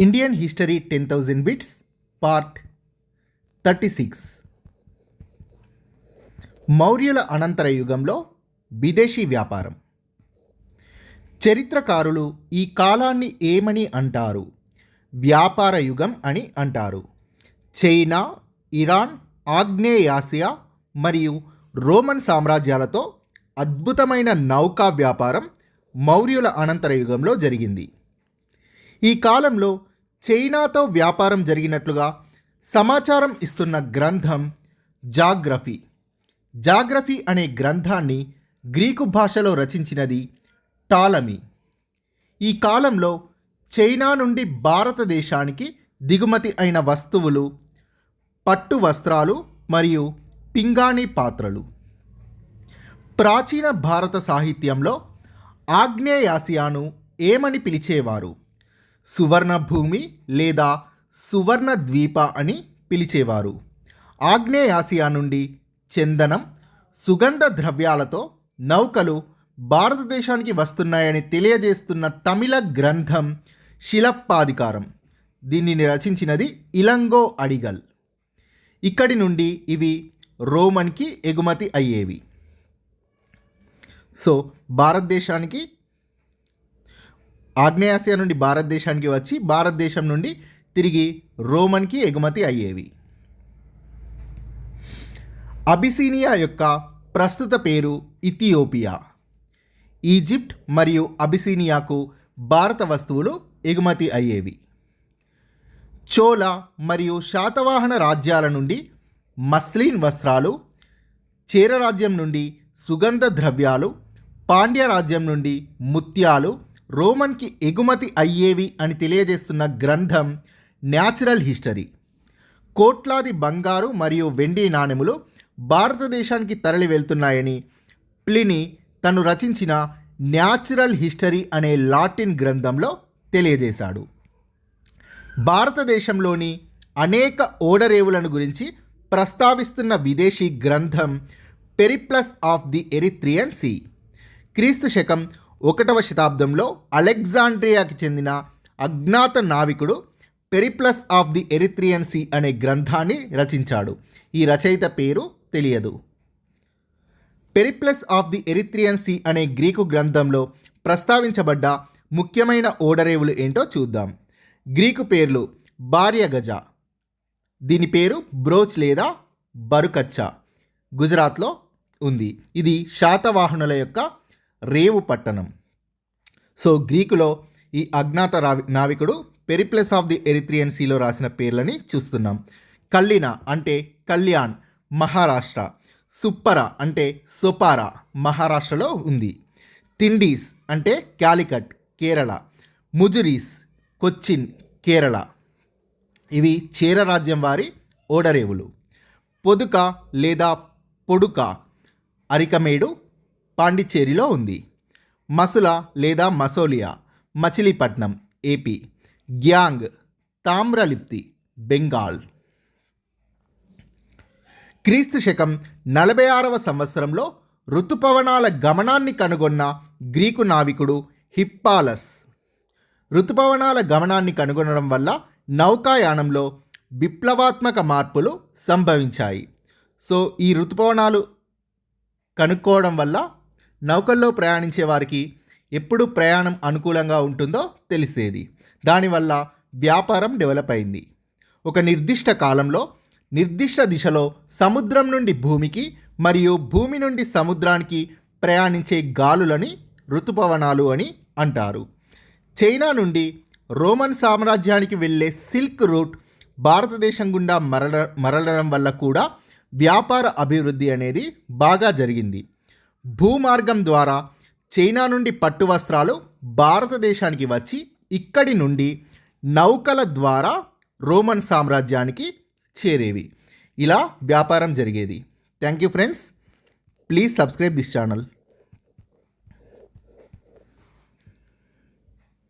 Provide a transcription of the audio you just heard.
Indian history ten thousand bits part thirty six మౌర్యుల అనంతర యుగంలో విదేశీ వ్యాపారం. చరిత్రకారులు ఈ కాలాన్ని ఏమని అంటారు? వ్యాపార యుగం అని అంటారు. చైనా ఇరాన్ ఆగ్నేయాసియా మరియు రోమన్ సామ్రాజ్యాలతో అద్భుతమైన నౌకా వ్యాపారం మౌర్యుల అనంతర యుగంలో జరిగింది. ఈ కాలంలో చైనాతో వ్యాపారం జరిగినట్లుగా సమాచారం ఇస్తున్న గ్రంథం జాగ్రఫీ. జాగ్రఫీ అనే గ్రంథాన్ని గ్రీకు భాషలో రచించినది టాలమీ. ఈ కాలంలో చైనా నుండి భారతదేశానికి దిగుమతి అయిన వస్తువులు పట్టు వస్త్రాలు మరియు పింగాణీ పాత్రలు. ప్రాచీన భారత సాహిత్యంలో ఆగ్నేయాసియాను ఏమని పిలిచేవారు? సువర్ణ భూమి లేదా సువర్ణ ద్వీప అని పిలిచేవారు. ఆగ్నేయాసియా నుండి చందనం సుగంధ ద్రవ్యాలతో నౌకలు భారతదేశానికి వస్తున్నాయని తెలియజేస్తున్న తమిళ గ్రంథం శిలప్పాధికారం. దీనిని రచించినది ఇలంగో అడిగల్. ఇక్కడి నుండి ఇవి రోమన్కి ఎగుమతి అయ్యేవి. సో భారతదేశానికి ఆగ్నేయాసియా నుండి భారతదేశానికి వచ్చి భారతదేశం నుండి తిరిగి రోమన్కి ఎగుమతి అయ్యేవి. అబిసీనియా యొక్క ప్రస్తుత పేరు ఇథియోపియా. ఈజిప్ట్ మరియు అబిసీనియాకు భారత వస్తువులు ఎగుమతి అయ్యేవి. చోళ మరియు శాతవాహన రాజ్యాల నుండి మస్లిన్ వస్త్రాలు చేర రాజ్యం నుండి సుగంధ ద్రవ్యాలు పాండ్య రాజ్యం నుండి ముత్యాలు రోమన్కి ఎగుమతి అయ్యేవి అని తెలియజేస్తున్న గ్రంథం న్యాచురల్ హిస్టరీ. కోట్లాది బంగారు మరియు వెండి నాణెములు భారతదేశానికి తరలి వెళ్తున్నాయని ప్లిని తను రచించిన న్యాచురల్ హిస్టరీ అనే లాటిన్ గ్రంథంలో తెలియజేశాడు. భారతదేశంలోని అనేక ఓడరేవులను గురించి ప్రస్తావిస్తున్న విదేశీ గ్రంథం Periplus of the Erythraean Sea. క్రీస్తు శకం ఒకటవ శతాబ్దంలో అలెగ్జాండ్రియాకి చెందిన అజ్ఞాత నావికుడు Periplus of the Erythraean Sea అనే గ్రంథాన్ని రచించాడు. ఈ రచయిత పేరు తెలియదు. Periplus of the Erythraean Sea అనే గ్రీకు గ్రంథంలో ప్రస్తావించబడ్డ ముఖ్యమైన ఓడరేవులు ఏంటో చూద్దాం. గ్రీకు పేర్లు భార్య గజ దీని పేరు బ్రోచ్ లేదా బరుకచ్చ. గుజరాత్లో ఉంది. ఇది శాతవాహనుల యొక్క రేవు పట్టణం. సో గ్రీకులో ఈ అజ్ఞాత రావి నావికుడు పెరిప్లస్ ఆఫ్ ది ఎరిత్రియన్ సీలో రాసిన పేర్లని చూస్తున్నాం. కల్లిన అంటే కళ్యాణ్ మహారాష్ట్ర. సుప్పర అంటే సొపారా మహారాష్ట్రలో ఉంది. తిండీస్ అంటే క్యాలికట్ కేరళ. ముజురీస్ కొచ్చిన్ కేరళ. ఇవి చేర రాజ్యం వారి ఓడరేవులు. పొదుక లేదా పొడుక అరికమేడు పాండిచ్చేరిలో ఉంది. మసుల లేదా మసోలియా మచిలీపట్నం ఏపీ. గ్యాంగ్ తామ్రలిప్తి బెంగాల్. క్రీస్తు శకం నలభై ఆరవ సంవత్సరంలో ఋతుపవనాల గమనాన్ని కనుగొన్న గ్రీకు నావికుడు హిప్పాలస్. ఋతుపవనాల గమనాన్ని కనుగొనడం వల్ల నౌకాయానంలో విప్లవాత్మక మార్పులు సంభవించాయి. సో ఈ ఋతుపవనాలు కనుక్కోవడం వల్ల నౌకల్లో ప్రయాణించే వారికి ఎప్పుడు ప్రయాణం అనుకూలంగా ఉంటుందో తెలిసేది. దానివల్ల వ్యాపారం డెవలప్ అయింది. ఒక నిర్దిష్ట కాలంలో నిర్దిష్ట దిశలో సముద్రం నుండి భూమికి మరియు భూమి నుండి సముద్రానికి ప్రయాణించే గాలులని ఋతుపవనాలు అని అంటారు. చైనా నుండి రోమన్ సామ్రాజ్యానికి వెళ్ళే సిల్క్ రూట్ భారతదేశం గుండా మరల మరలడం వల్ల కూడా వ్యాపార అభివృద్ధి అనేది బాగా జరిగింది. భూమార్గం ద్వారా చైనా నుండి పట్టు వస్త్రాలు భారతదేశానికి వచ్చి ఇక్కడి నుండి నౌకల ద్వారా రోమన్ సామ్రాజ్యానికి చేరేవి. ఇలా వ్యాపారం జరిగేది. Thank you friends please subscribe this channel